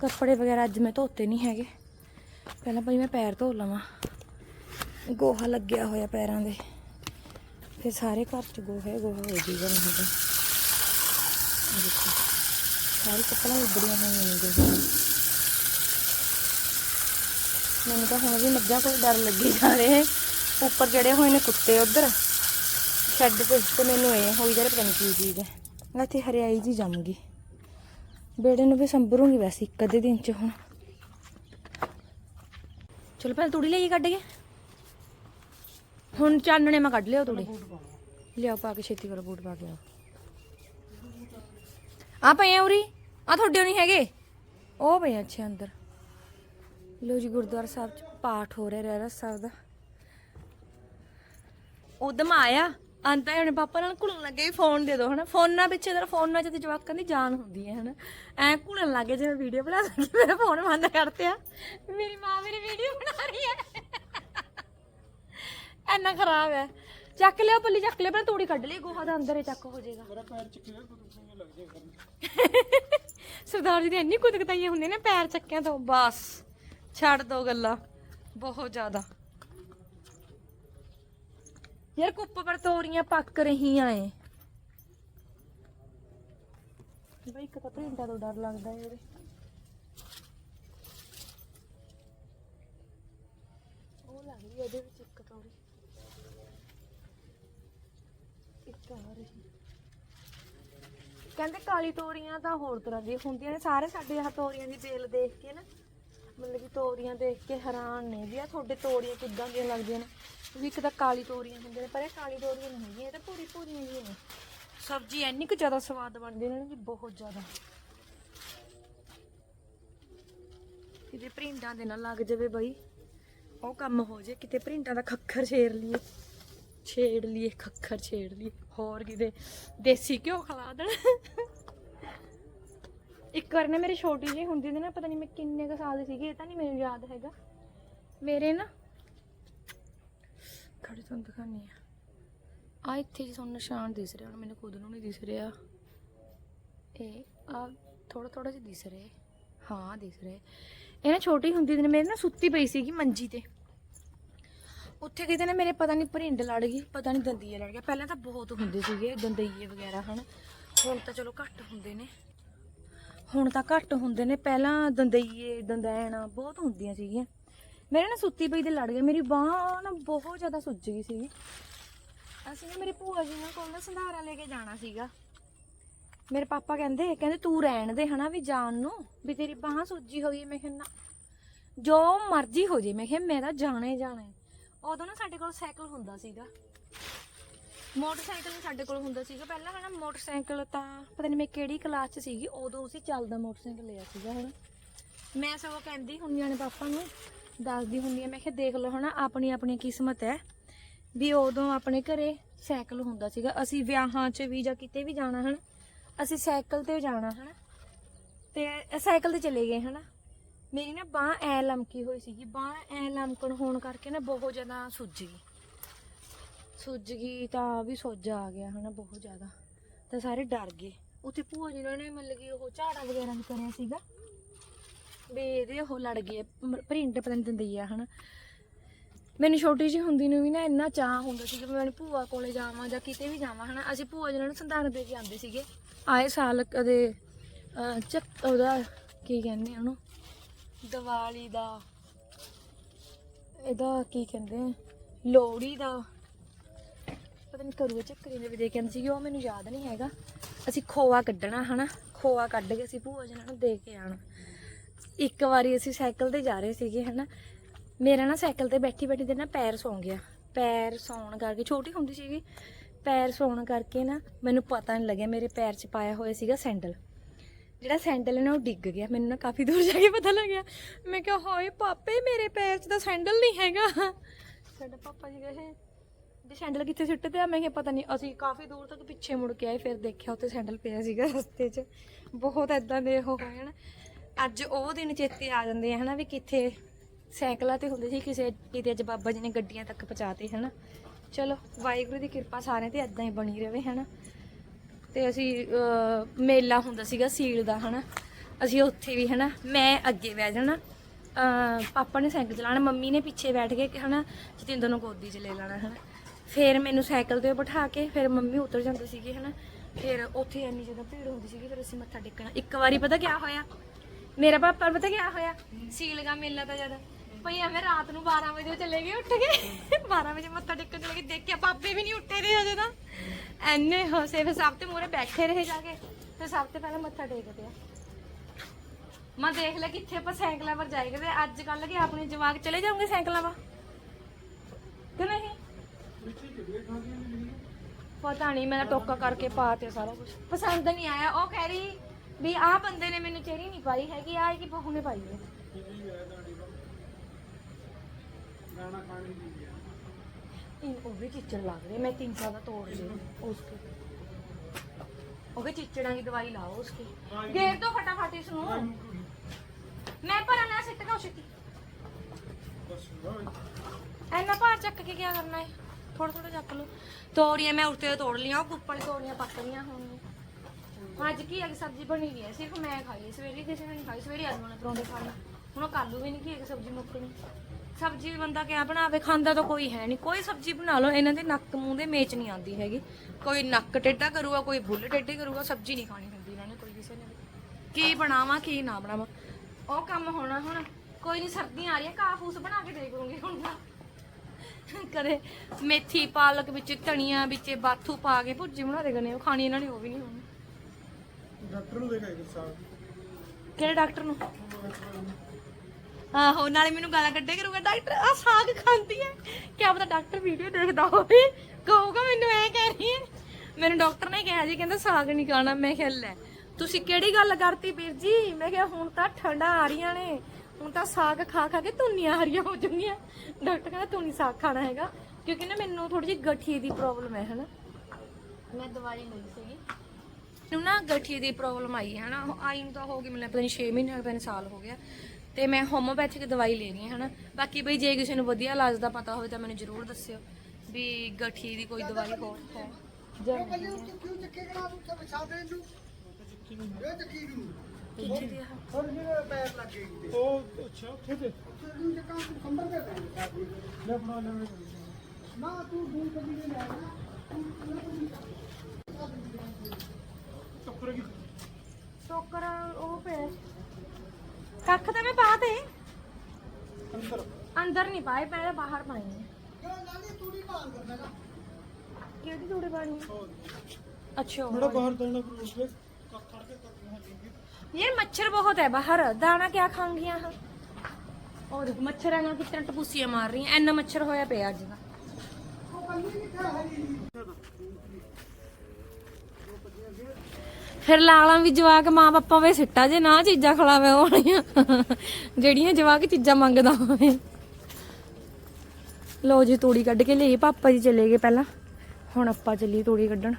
Speaker 1: ਕੱਪੜੇ ਵਗੈਰਾ ਅੱਜ ਮੈਂ ਧੋਤੇ ਨਹੀਂ ਹੈਗੇ। ਪਹਿਲਾਂ ਭਾਈ ਮੈਂ ਪੈਰ ਧੋ ਲਵਾਂ। ਗੋਹਾ ਲੱਗਿਆ ਹੋਇਆ ਪੈਰਾਂ ਦੇ। ਫਿਰ ਸਾਰੇ ਘਰ ਚ ਗੋਹਾ ਹੀ ਗੋਹਾ ਹੋ ਜੂਗਾ, ਨਹੀਂ ਤਾਂ। ਦੇਖੋ। ਸਾਰੇ ਕੱਪੜਾ ਉੱਬੜੀਆਂ ਹੋਈਆਂ ਨੇ ਗੋਹਾ ਮੈਨੂੰ ਤਾਂ ਹੁਣ ਵੀ ਮੱਝਾਂ ਕੋਲ ਡਰ ਲੱਗੀ ਜਾ ਰਹੇ। ਉੱਪਰ ਜਿਹੜੇ ਹੋਏ ਨੇ ਕੁੱਤੇ ਉਧਰ ਛੱਡ ਤੇ ਤੇ ਮੈਨੂੰ ਇਹ ਹੋਈ ਜਿਹੜੇ ਪਤਾ ਨਹੀਂ ਕੀ ਚੀਜ਼ ਹੈ। ਇੱਥੇ ਹਰਿਆਈ ਜੀ ਜੰਮ ਗਈ ਬੇੜੇ ਨੂੰ ਵੀ ਸੰਭਰੂੰਗੀ ਵੈਸੇ ਇੱਕ ਅੱਧੇ ਦਿਨ ਚ ਹੁਣ। ਚਲੋ ਪਹਿਲਾਂ ਤੂੜੀ ਲਈ ਕੱਢ ਕੇ। ਹੁਣ ਚਾਨਣੇ ਮੈਂ ਕੱਢ ਲਿਆ ਤੂੜੀ। ਲਿਆਓ ਪਾ ਕੇ, ਛੇਤੀ ਕਰੋ ਬੂਟ ਪਾ ਕੇ ਆਓ। ਆ ਪਏ ਆ ਉਰੀ? ਆ ਤੁਹਾਡੇ ਨਹੀਂ ਹੈਗੇ? ਉਹ ਪਏ ਆ ਅੱਛੇ ਅੰਦਰ। ਲੋ ਜੀ, ਗੁਰਦੁਆਰਾ ਸਾਹਿਬ ਚ ਪਾਠ ਹੋ ਰਿਹਾ ਰਹਿਰਾ ਸਾਹਿਬ ਦਾ। ਉਦਮ ਆਇਆ ਆਂਦਾ ਉਹਨੇ ਪਾਪਾ ਨਾਲ ਘੁਲਣ ਲੱਗੇ ਵੀ ਫੋਨ ਦੇ ਦੋ, ਹਨਾ? ਫੋਨਾਂ ਪਿੱਛੇ ਤੇਰਾ ਫੋਨਾਂ 'ਚ ਤੇ ਜਵਾਕਾਂ ਦੀ ਜਾਨ ਹੁੰਦੀ ਹੈ ਹਨਾ? ਐ ਘੁਲਣ ਲੱਗੇ ਜਿਵੇਂ ਵੀਡੀਓ ਬਣਾ ਲੱਗੀ ਮੇਰਾ ਫੋਨ ਬੰਦ ਕਰਤਿਆ ਮੇਰੀ ਮਾਂ ਮੇਰੀ ਵੀਡੀਓ ਬਣਾ ਰਹੀ ਹੈ ਐਨਾ ਖਰਾਬ ਹੈ ਚੱਕ ਲਿਆ ਪੱਲੀ ਚੱਕ ਲਿਆ ਪਹਿਲਾਂ ਤੂੜੀ ਕੱਢ ਲਈ ਗੋਹਾ ਦਾ ਅੰਦਰ ਹੀ ਚੱਕ ਹੋ ਜਾਏਗਾ।
Speaker 2: ਮੇਰਾ ਪੈਰ ਚੱਕਿਆ ਕੁਦਰਤੀ ਲੱਗ ਜਾਏਗਾ
Speaker 1: ਸਰਦਾਰ ਜੀ ਦੀ ਇੰਨੀ ਕੁਦਕਤਾਈਆਂ ਹੁੰਦੀਆਂ ਨੇ ਪੈਰ ਚੱਕਿਆਂ ਤੋਂ ਬਸ ਛੱਡ ਦੋ ਗੱਲਾਂ ਬਹੁਤ ਜ਼ਿਆਦਾ। ਯਾਰ ਕੁੱਪ ਪਰ ਤੋਰੀਆਂ ਪੱਕ ਰਹੀਆਂ ਏ ਬਈ ਇੱਕ ਤਾਂ ਭਿੰਡਾ ਤੋਂ ਡਰ ਲੱਗਦਾ ਏ ਉਹਦੇ ਉਹ ਲੱਗ ਰਹੀ ਇਹਦੇ ਵਿੱਚ ਇੱਕ ਤੋਰੀ ਇੱਕ ਕਹਿੰਦੇ ਕਾਲੀ ਤੋਰੀਆਂ ਤਾਂ ਹੋਰ ਤਰ੍ਹਾਂ ਦੀਆਂ ਹੁੰਦੀਆਂ ਨੇ, ਸਾਰੇ ਸਾਡੇ ਆਹ ਤੋਰੀਆਂ ਦੀ ਬੇਲ ਦੇਖ ਕੇ ਨਾ, ਮਤਲਬ ਕਿ ਤੋਰੀਆਂ ਦੇਖ ਕੇ ਹੈਰਾਨ ਨੇ ਵੀ ਆ ਤੁਹਾਡੇ ਤੋਰੀਆਂ ਕਿੱਦਾਂ ਦੀਆਂ ਲੱਗਦੀਆਂ ਨੇ। ਵੀ ਇੱਕ ਤਾਂ ਕਾਲੀ ਤੋਰੀਆਂ ਹੁੰਦੀਆਂ ਨੇ, ਪਰ ਇਹ ਕਾਲੀ ਤੋਰੀਆਂ ਨਹੀਂ ਹੈਗੀਆਂ, ਇਹ ਤਾਂ ਪੂਰੀ ਪੂਰੀਆਂ ਹੀ ਨੇ ਸਬਜ਼ੀ ਇੰਨੀ ਕੁ ਜ਼ਿਆਦਾ ਸਵਾਦ ਬਣਦੀ ਨੇ ਵੀ ਬਹੁਤ ਜ਼ਿਆਦਾ। ਕਿਤੇ ਪ੍ਰਿੰਟਾਂ ਦੇ ਨਾ ਲੱਗ ਜਾਵੇ ਬਈ, ਉਹ ਕੰਮ ਹੋ ਜੇ, ਕਿਤੇ ਪ੍ਰਿੰਟਾਂ ਦਾ ਖੱਖਰ ਛੇੜ ਲਈਏ ਛੇੜ ਲਈਏ, ਖੱਖਰ ਛੇੜ ਲਈਏ। ਹੋਰ ਕਿਤੇ। ਦੇਸੀ ਘਿਓ ਖਲਾ ਦੇਣ। ਇੱਕ ਵਾਰ ਨਾ ਮੇਰੀ ਛੋਟੀ ਜਿਹੀ ਹੁੰਦੀ ਸੀ ਨਾ ਪਤਾ ਨਹੀਂ ਮੈਂ ਕਿੰਨੇ ਕੁ ਸਾਲ ਦੀ ਸੀਗੀ ਇਹ ਤਾਂ ਨਹੀਂ ਮੈਨੂੰ ਯਾਦ ਹੈਗਾ। ਮੇਰੇ ਨਾ ਖੜੀ ਤੁਹਾਨੂੰ ਦਿਖਾਨੀ ਆ। ਆ ਇੱਥੇ ਜੀ ਤੁਹਾਨੂੰ ਨਿਸ਼ਾਨ ਦਿਸ ਰਿਹਾ ਹੁਣ ਮੈਨੂੰ ਖੁਦ ਨੂੰ ਨਹੀਂ ਦਿਸ ਰਿਹਾ। ਇਹ ਆ ਥੋੜਾ ਥੋੜਾ ਜਿਹਾ ਦਿਸ ਰਿਹਾ। ਹਾਂ ਦਿਸ ਰਿਹਾ। ਇਹ ਨਾ ਛੋਟੀ ਹੁੰਦੀ ਦੀ ਮੇਰੇ ਨਾ ਸੁੱਤੀ ਪਈ ਸੀਗੀ ਮੰਜੀ ਤੇ। ਉੱਥੇ ਕਿਤੇ ਨਾ ਮੇਰੇ ਪਤਾ ਨਹੀਂ ਭਰਿੰਡ ਲੜ ਗਈ, ਪਤਾ ਨਹੀਂ ਦੰਦੀਏ ਲੜ ਗਿਆ। ਪਹਿਲਾਂ ਤਾਂ ਬਹੁਤ ਹੁੰਦੇ ਸੀਗੇ, ਦੰਦਈਏ ਵਗੈਰਾ ਹਨ। ਹੁਣ ਤਾਂ ਚਲੋ ਘੱਟ ਹੁੰਦੇ ਨੇ। ਹੁਣ ਤਾਂ ਘੱਟ ਹੁੰਦੇ ਨੇ। ਪਹਿਲਾਂ ਦੰਦਈਏ, ਦੰਦੈਣ ਬਹੁਤ ਹੁੰਦੀਆਂ ਸੀਗੀਆਂ। ਮੇਰੇ ਨਾ ਸੁੱਤੀ ਪਈ ਤੇ ਲੜ ਗਈ। ਮੇਰੀ ਬਾਹ ਨਾ ਬਹੁਤ ਜ਼ਿਆਦਾ ਸੁੱਜ ਗਈ ਸੀ ਅਸੀਂ ਨਾ ਮੇਰੇ ਭੂਆ ਜੀ ਨਾਲ ਕੋਲ ਨਾ ਸੰਧਾਰਾ ਲੈ ਕੇ ਜਾਣਾ ਸੀਗਾ। ਮੇਰੇ ਪਾਪਾ ਕਹਿੰਦੇ ਕਹਿੰਦੇ ਤੂੰ ਰਹਿਣ ਦੇ ਹਨਾ ਵੀ ਜਾਣ ਨੂੰ, ਵੀ ਤੇਰੀ ਬਾਹ ਸੁੱਜੀ ਹੋਈ ਹੈ। ਮੈਂ ਕਿਹਾ ਨਾ, ਜੋ ਮਰਜ਼ੀ ਹੋ ਜੇ। ਮੈਂ ਕਿਹਾ ਮੈਂ ਤਾਂ ਜਾਣਾ ਹੀ ਜਾਣਾ ਉਦੋਂ ਨਾ ਸਾਡੇ ਕੋਲ ਸਾਈਕਲ ਹੁੰਦਾ ਸੀਗਾ। ਮੋਟਰਸਾਈਕਲ ਵੀ ਸਾਡੇ ਕੋਲ ਹੁੰਦਾ ਸੀਗਾ। ਪਹਿਲਾਂ ਹਨਾ ਮੋਟਰਸਾਈਕਲ ਤਾਂ ਪਤਾ ਨਹੀਂ ਮੈਂ ਕਿਹੜੀ ਕਲਾਸ 'ਚ ਸੀਗੀ, ਉਦੋਂ ਅਸੀਂ ਚੱਲਦਾ ਮੋਟਰਸਾਈਕਲ ਲਿਆ ਸੀਗਾ ਹਨਾ। ਮੈਂ ਸਗੋਂ ਕਹਿੰਦੀ ਹੁੰਦੀਆਂ ਨੇ ਪਾਪਾ ਨੂੰ, ਦੱਸਦੀ ਹੁੰਦੀ ਆ, ਮੈਂ ਕਿਹਾ ਦੇਖ ਲਓ ਹਨਾ, ਆਪਣੀ ਆਪਣੀ ਕਿਸਮਤ ਹੈ ਵੀ ਉਦੋਂ ਆਪਣੇ ਘਰੇ ਸਾਈਕਲ ਹੁੰਦਾ ਸੀਗਾ। ਅਸੀਂ ਵਿਆਹਾਂ 'ਚ ਵੀ ਜਾਂ ਕਿਤੇ ਵੀ ਜਾਣਾ ਹਨਾ, ਅਸੀਂ ਸਾਈਕਲ ਤੇ ਜਾਣਾ ਹਨਾ। ਤੇ ਸਾਈਕਲ ਤੇ ਚਲੇ ਗਏ ਹਨਾ। ਮੇਰੀ ਨਾ ਬਾਹ ਐ ਲਮਕੀ ਹੋਈ ਸੀਗੀ, ਬਾਹ ਐ ਲਮਕਣ ਹੋਣ ਕਰਕੇ ਨਾ ਬਹੁਤ ਜ਼ਿਆਦਾ ਸੁੱਜ ਗਈ। ਸੁੱਜ ਗਈ ਤਾਂ ਵੀ ਸੋਜਾ ਆ ਗਿਆ ਹਨਾ ਬਹੁਤ ਜ਼ਿਆਦਾ। ਤਾਂ ਸਾਰੇ ਡਰ ਗਏ। ਉੱਥੇ ਭੂਆ ਜੀ ਨੇ ਮਤਲਬ ਕਿ ਉਹ ਝਾੜਾ ਵਗੈਰਾ ਵੀ ਕਰਿਆ ਸੀਗਾ। ਵੀ ਇਹਦੇ ਉਹ ਲੜ ਗਏ ਮ- ਪ੍ਰਿੰਟ ਪਤਾ ਨਹੀਂ ਦਿੰਦੀ ਆ ਹਨਾ। ਮੈਨੂੰ ਛੋਟੀ ਜਿਹੀ ਹੁੰਦੀ ਨੂੰ ਵੀ ਨਾ ਇੰਨਾ ਚਾਹ ਹੁੰਦਾ ਸੀ ਕਿ ਮੈਂ ਆਪਣੀ ਭੂਆ ਕੋਲੇ ਜਾਵਾਂ ਜਾਂ ਕਿਤੇ ਵੀ ਜਾਵਾਂ ਹਨਾ। ਅਸੀਂ ਭੂਆ ਜੀ ਨੂੰ ਸੰਧਾਨ ਦੇ ਕੇ ਆਉਂਦੇ ਸੀਗੇ। ਆਏ ਸਾਲ ਕਦੇ ਚੱਕ, ਉਹਦਾ ਕੀ ਕਹਿੰਦੇ ਉਹਨੂੰ? ਦੀਵਾਲੀ ਦਾ। ਇਹਦਾ ਕੀ ਕਹਿੰਦੇ ਆ? ਲੋਹੜੀ ਦਾ। ਪਤਾ ਨਹੀਂ ਕਰੂਏ ਚੱਕਰੀ ਦੇ ਵੀ ਦੇ ਕੇ ਆਉਂਦੇ ਸੀਗੇ, ਉਹ ਮੈਨੂੰ ਯਾਦ ਨਹੀਂ ਹੈਗਾ। ਅਸੀਂ ਖੋਆ ਕੱਢਣਾ, ਹਨਾ? ਖੋਆ ਕੱਢ ਕੇ ਅਸੀਂ ਭੂਆ ਜੀ ਨੂੰ ਦੇ ਕੇ ਆਣਾ ਇੱਕ ਵਾਰੀ ਅਸੀਂ ਸਾਈਕਲ ਤੇ ਜਾ ਰਹੇ ਸੀਗੇ, ਹਨਾ? ਮੇਰਾ ਨਾ ਸਾਈਕਲ ਤੇ ਬੈਠੀ ਬੈਠੀ ਦੇ ਨਾ ਪੈਰ ਸੌਂ ਗਿਆ। ਪੈਰ ਸੌਣ ਕਰਕੇ, ਛੋਟੀ ਹੁੰਦੀ ਸੀਗੀ, ਪੈਰ ਸੌਣ ਕਰਕੇ ਨਾ ਮੈਨੂੰ ਪਤਾ ਨਹੀਂ ਲੱਗਿਆ, ਮੇਰੇ ਪੈਰ 'ਚ ਪਾਇਆ ਹੋਇਆ ਸੀਗਾ ਸੈਂਡਲ। ਜਿਹੜਾ ਸੈਂਡਲ ਹੈ ਨਾ ਉਹ ਡਿੱਗ ਗਿਆ। ਮੈਨੂੰ ਨਾ ਕਾਫੀ ਦੂਰ ਜਾ ਕੇ ਪਤਾ ਲੱਗਿਆ ਮੈਂ ਕਿਹਾ, ਹਾਏ ਪਾਪੇ, ਮੇਰੇ ਪੈਰ 'ਚ ਤਾਂ ਸੈਂਡਲ ਨਹੀਂ ਹੈਗਾ। ਸਾਡਾ ਪਾਪਾ ਜੀ ਕਹੇ ਵੀ ਸੈਂਡਲ ਕਿੱਥੇ ਸੁੱਟ ਆ ਮੈਂ ਕਿਹਾ, ਪਤਾ ਨਹੀਂ, ਅਸੀਂ ਕਾਫੀ ਦੂਰ ਤੱਕ ਪਿੱਛੇ ਮੁੜ ਕੇ ਆਏ, ਫਿਰ ਦੇਖਿਆ ਉੱਥੇ ਸੈਂਡਲ ਪਿਆ ਸੀਗਾ ਰਸਤੇ 'ਚ। ਬਹੁਤ ਐਦਾਂ ਦੇ ਉਹ ਹੋਏ ਹਨ। ਅੱਜ ਉਹ ਦਿਨ ਚੇਤੇ ਆ ਜਾਂਦੇ ਆ ਹਨਾ ਵੀ ਕਿੱਥੇ ਸਾਈਕਲਾਂ ਤੇ ਹੁੰਦੇ ਸੀ, ਕਿਸੇ ਕਿਤੇ ਅੱਜ ਬਾਬਾ ਜੀ ਨੇ ਗੱਡੀਆਂ ਤੱਕ ਪਹੁੰਚਾਤੇ ਹਨਾ। ਚਲੋ, ਵਾਹਿਗੁਰੂ ਦੀ ਕਿਰਪਾ ਸਾਰਿਆਂ ਤੇ ਐਦਾਂ ਹੀ ਬਣੀ ਰਵੇ, ਹਨਾ। ਤੇ ਅਸੀਂ ਮੇਲਾ ਹੁੰਦਾ ਸੀਗਾ ਸੀਲ ਦਾ, ਹਨਾ? ਅਸੀਂ ਉੱਥੇ ਵੀ, ਹਨਾ? ਮੈਂ ਅੱਗੇ ਬਹਿ ਜਾਣਾ। ਪਾਪਾ ਨੇ ਸਾਈਕਲ ਚਲਾਉਣਾ, ਮੰਮੀ ਨੇ ਪਿੱਛੇ ਬੈਠ ਕੇ, ਹਨਾ? ਜਤਿੰਦਰ ਨੂੰ ਗੋਦੀ 'ਚ ਲੈ ਲੈਣਾ ਹਨਾ? ਫਿਰ ਮੈਨੂੰ ਸਾਈਕਲ ਤੇ ਬਿਠਾ ਕੇ, ਫਿਰ ਮੰਮੀ ਉਤਰ ਜਾਂਦੇ ਸੀਗੇ, ਹਨਾ? ਫਿਰ ਉੱਥੇ ਇੰਨੀ ਜ਼ਿਆਦਾ ਭੀੜ ਹੁੰਦੀ ਸੀਗੀ, ਫਿਰ ਅਸੀਂ ਮੱਥਾ ਟੇਕਣਾ। ਇੱਕ ਵਾਰੀ ਪਤਾ ਕਿਆ ਹੋਇਆ? ਮੇਰਾ ਪਾਪਾ ਪਤਾ ਕਿਆ ਹੋਇਆ? ਸੀਲਗਾ ਮੇਲਾ ਤਾਂ ਜ਼ਿਆਦਾ। ਭਈ ਐਵੇਂ ਰਾਤ ਨੂੰ 12 ਵਜੇ ਚਲੇ ਗਏ ਉੱਠ ਕੇ। 12 ਵਜੇ ਮੱਥਾ ਟੇਕਣ ਚਲੇ ਗਏ ਦੇਖਿਆ ਪਾਪੇ ਵੀ ਨਹੀਂ ਉੱਠੇ ਦੇ ਅਜੇ ਤਾਂ। ਐਨੇ ਹਸੇ, ਫਿਰ ਸਭ ਤੇ ਮੂਰੇ ਬੈਠੇ ਰਹੇ ਜਾ ਕੇ। ਫਿਰ ਸਭ ਤੋਂ ਪਹਿਲਾਂ ਮੱਥਾ ਟੇਕਦੇ ਆ। ਮੈਂ ਦੇਖ ਲੈ ਕਿੱਥੇ ਆਪਾਂ ਸਾਈਕਲਾਂ ਪਰ ਜਾਏਗਾ ਤੇ ਅੱਜ ਕੱਲ ਕੇ ਆਪਣੇ ਜਵਾਕ ਚਲੇ ਜਾਓਗੇ ਸਾਈਕਲਾਂ 'ਵਾ ਕਿ ਨਹੀਂ? ਪਤਾ ਨਹੀਂ, ਮੈਂ ਟੋਕਾ ਕਰਕੇ ਪਾ ਤੇ ਸਾਰਾ ਕੁਝ ਪਸੰਦ ਨਹੀਂ ਆਇਆ। ਉਹ ਕਹਿ ਰਹੀ ਵੀ ਆਹ ਬੰਦੇ ਨੇ ਮੈਨੂੰ ਚੇਰੀ ਨਹੀਂ ਪਾਈ ਹੈਗੀ, ਆਹ ਕੀ ਬਹੂ ਨੇ ਪਾਈ ਹੈ।
Speaker 2: ਗਾਣਾ ਖਾਣੀ ਦੀ ਹੈ
Speaker 1: ਇਹ ਉਹ ਵੀ ਚਿੱਚੜ ਲੱਗ ਰਹੀ ਮੈਂ ਤਿੰਨ ਸਾਲ ਦਾ ਤੋੜ ਲਿਆ ਉਸਕੇ। ਉਹ ਵੀ ਚਿੱਚੜਾਂ ਦੀ ਦਵਾਈ ਲਾਓ ਉਸकी ਗੇਰ ਦੋ ਫਟਾਫਟ ਇਸ ਨੂੰ। ਮੈਂ ਭਰਾ ਨਾ ਸਿੱਟ ਕਾ ਛੇਤੀ। ਐਨਾ ਭਾਰ ਚੱਕ ਕੇ ਕੀ ਕਰਨਾ ਹੈ ਥੋੜਾ ਥੋੜਾ ਚੱਕ ਲਓ। ਤੋੜੀਆਂ ਮੈਂ ਉੱਤੇ ਤੋੜ ਲੀਆਂ ਉਹ ਉੱਪਰ ਵਾਲੀ ਤੋੜੀਆਂ ਪੱਕ ਲੀਆਂ ਹੁਣ। ਅੱਜ ਕੀ ਅਗ ਸਬਜ਼ੀ ਬਣੀ ਵੀ ਹੈ ਸਿਰਫ ਮੈਂ ਖਾਈ ਹੈ, ਸਵੇਰੇ ਕਿਸੇ ਨੇ ਨਹੀਂ ਖਾਈ ਸਵੇਰੇ ਆਲੂ ਵਾਲੇ ਪਰੌਂਠੇ ਹੁਣ ਉਹ ਕਾਲੂ ਵੀ ਨਹੀਂ ਕੀ ਸਬਜ਼ੀ ਮੁੱਕਣੀ। ਸਬਜ਼ੀ ਬੰਦਾ ਕਿਆ ਬਣਾਵੇ ਖਾਂਦਾ ਤਾਂ ਕੋਈ ਹੈ ਨਹੀਂ ਕੋਈ ਸਬਜ਼ੀ ਬਣਾ ਲਓ ਇਹਨਾਂ ਦੇ ਨੱਕ ਮੂੰਹ ਦੇ ਮੇਚ ਨਹੀਂ ਆਉਂਦੀ ਹੈਗੀ। ਕੋਈ ਨੱਕ ਟੇਢਾ ਕਰੂਗਾ ਕੋਈ ਬੁੱਲ ਟੇਢੇ ਕਰੂਗਾ ਸਬਜ਼ੀ ਨਹੀਂ ਖਾਣੀ ਹੁੰਦੀ ਇਹਨਾਂ ਨੇ ਕੋਈ ਕਿਸੇ ਨੇ। ਕੀ ਬਣਾਵਾਂ ਕੀ ਨਾ ਬਣਾਵਾਂ। ਉਹ ਕੰਮ ਹੋਣਾ ਹੁਣ। ਕੋਈ ਨਹੀਂ ਸਰਦੀਆਂ ਆ ਰਹੀਆਂ ਕਾਫੂਸ ਬਣਾ ਕੇ ਦੇਖ ਲੂੰਗੀ ਹੁਣ ਤਾਂ। ਕਦੇ ਮੇਥੀ ਪਾਲਕ ਵਿੱਚ ਧਨੀਆ ਵਿੱਚ ਬਾਥੂ ਪਾ ਕੇ ਭੁਰਜੀ ਬਣਾ ਦੇ ਗਨੇ ਉਹ ਖਾਣੀ ਇਹਨਾਂ ਨੇ ਉਹ ਵੀ ਨਹੀਂ ਹੋਣੀ।
Speaker 2: ਡਾਕਟਰ ਨੂੰ ਦੇਖਾਈ ਗੁੱਸਾ
Speaker 1: ਕਿਹੜੇ ਡਾਕਟਰ ਨੂੰ? ਆਹੋ ਨਾਲੇ ਮੈਨੂੰ ਗਾਲਾਂ ਕੱਢੇ ਕਰੂਗਾ। ਡਾਕਟਰ ਆ ਸਾਗ ਖਾਂਦੀ ਹੈ ਕੀ ਪਤਾ ਡਾਕਟਰ ਵੀਡੀਓ ਦੇਖਦਾ ਹੋਵੇ। ਕਹੂਗਾ ਮੈਨੂੰ ਐ ਕਹਿ ਰਹੀ ਹੈ ਮੈਨੂੰ ਡਾਕਟਰ ਨੇ ਕਿਹਾ ਜੀ ਕਹਿੰਦਾ ਸਾਗ ਨਹੀਂ ਖਾਣਾ। ਮੈਂ ਕਿਹਾ ਲੈ ਤੁਸੀਂ ਕਿਹੜੀ ਗੱਲ ਕਰਤੀ ਵੀਰ ਜੀ? ਮੈਂ ਕਿਹਾ ਹੁਣ ਤਾਂ ਠੰਡਾ ਆ ਰਹੀਆਂ ਨੇ। ਹੁਣ ਤਾਂ ਸਾਗ ਖਾ ਖਾ ਕੇ ਧੁੰਨੀਆਂ ਹਰੀਆਂ ਹੋ ਜੂਗੀਆਂ ਡਾਕਟਰ ਕਹਿੰਦਾ ਤੂੰ ਨਹੀਂ ਸਾਗ ਖਾਣਾ ਹੈਗਾ। ਕਿਉਂਕਿ ਨਾ ਮੈਨੂੰ ਥੋੜੀ ਜਿਹੀ ਗਠੀਏ ਦੀ ਪ੍ਰੋਬਲਮ ਹੈ ਹਨਾ। ਮੈਂ ਦਵਾਈ ਲਈ ਸੀਗੀ। ਮੈਨੂੰ ਨਾ ਗਠੀਏ ਦੀ ਪ੍ਰੋਬਲਮ ਆਈ ਹੈ ਨਾ ਆਈ ਨੂੰ ਤਾਂ ਹੋ ਗਈ ਮੈਨੂੰ ਪਤਾ ਨਹੀਂ 6 ਮਹੀਨੇ ਪਤਾ ਨਹੀਂ ਸਾਲ ਹੋ ਗਿਆ। ਤੇ ਮੈਂ ਹੋਮੋਪੈਥਿਕ ਦਵਾਈ ਲੈ ਰਹੀ ਹਾਂ ਹਨਾ? ਬਾਕੀ ਬਈ ਜੇ ਕਿਸੇ ਨੂੰ ਵਧੀਆ ਇਲਾਜ ਦਾ ਪਤਾ ਹੋਵੇ ਤਾਂ ਮੈਨੂੰ ਜ਼ਰੂਰ ਦੱਸਿਓ ਵੀ ਗਠੀਏ ਦੀ ਕੋਈ ਦਵਾਈ ਹੋਰ ਹੈ ਜਾਂ
Speaker 3: ਕਿਉਂ ਚੱਕੇ ਕਰਾ ਤੂੰ ਤੇ ਵਿਛਾ ਦੇ ਇਹਨੂੰ ਇਹ ਚੱਕੀ ਨੂੰ
Speaker 1: ਕਿੱਥੇ ਦੀ ਆ?
Speaker 3: ਹੋਰ ਮੇਰੇ ਪੈਰ ਲੱਗੇ
Speaker 2: ਉਹ ਅੱਛਾ ਉੱਥੇ ਤੇ
Speaker 3: ਤੂੰ ਚੱਕਾ ਤੂੰ ਸੰਭਰ ਕੇ ਦੇ
Speaker 2: ਲੈ ਬਣਾ ਲੈ
Speaker 3: ਨਾ ਤੂੰ ਦੂਰ ਕਦੀ ਨਹੀਂ ਲੈ
Speaker 2: ਟੱਕਰ ਗਈ
Speaker 1: ਟੋਕਰ ਉਹ ਪਿਆ ਕੱਖ ਤਾਂ ਮੈਂ ਪਾ ਤੇ।
Speaker 2: ਅੰਦਰ।
Speaker 1: ਨਹੀਂ ਪਾਏ ਪਹਿਲਾਂ ਬਾਹਰ ਪਾਏ
Speaker 3: ਕਿਉਂ ਨਾਲੇ ਤੂੜੀ ਪਾਣ ਕਰਦਾ
Speaker 1: ਕਿਹੜੀ ਤੂੜੀ ਪਾਣੀ ਅੱਛਾ
Speaker 2: ਬੜਾ ਬਾਹਰ ਦੇਣਾ ਪਲੂਸ ਵੇ ਇਹ ਮੱਛਰ ਬਹੁਤ ਹੈ
Speaker 1: ਬਾਹਰ। ਦਾਣਾ ਕਿਆ ਖਾਂਗੀਆਂ ਹਾਂ ਉਹ ਦੇਖ ਮੱਛਰਾਂ ਨਾਲ ਕਿਤਨਾ ਟਪੂਸੀਆਂ ਮਾਰ ਰਹੀਆਂ। ਐਨਾ ਮੱਛਰ
Speaker 3: ਹੋਇਆ ਪਿਆ ਅੱਜ ਦਾ।
Speaker 1: ਫਿਰ ਲਾਲਾਂ ਵੀ ਜਵਾਕ ਮਾਂ ਪਾਪਾ ਵੇ ਸਿੱਟਾ ਜੇ ਨਾ ਚੀਜ਼ਾਂ ਖਿਲਾਵੇ ਹੋਣੀਆਂ ਜਿਹੜੀਆਂ ਜਵਾਕ ਚੀਜ਼ਾਂ ਮੰਗਦਾ ਹੋਵੇ। ਲੋ ਜੀ, ਤੂੜੀ ਕੱਢ ਕੇ ਲਈ ਪਾਪਾ ਜੀ ਚਲੇ ਗਏ ਪਹਿਲਾਂ। ਹੁਣ ਆਪਾਂ ਚੱਲੀ ਤੂੜੀ ਕੱਢਣ।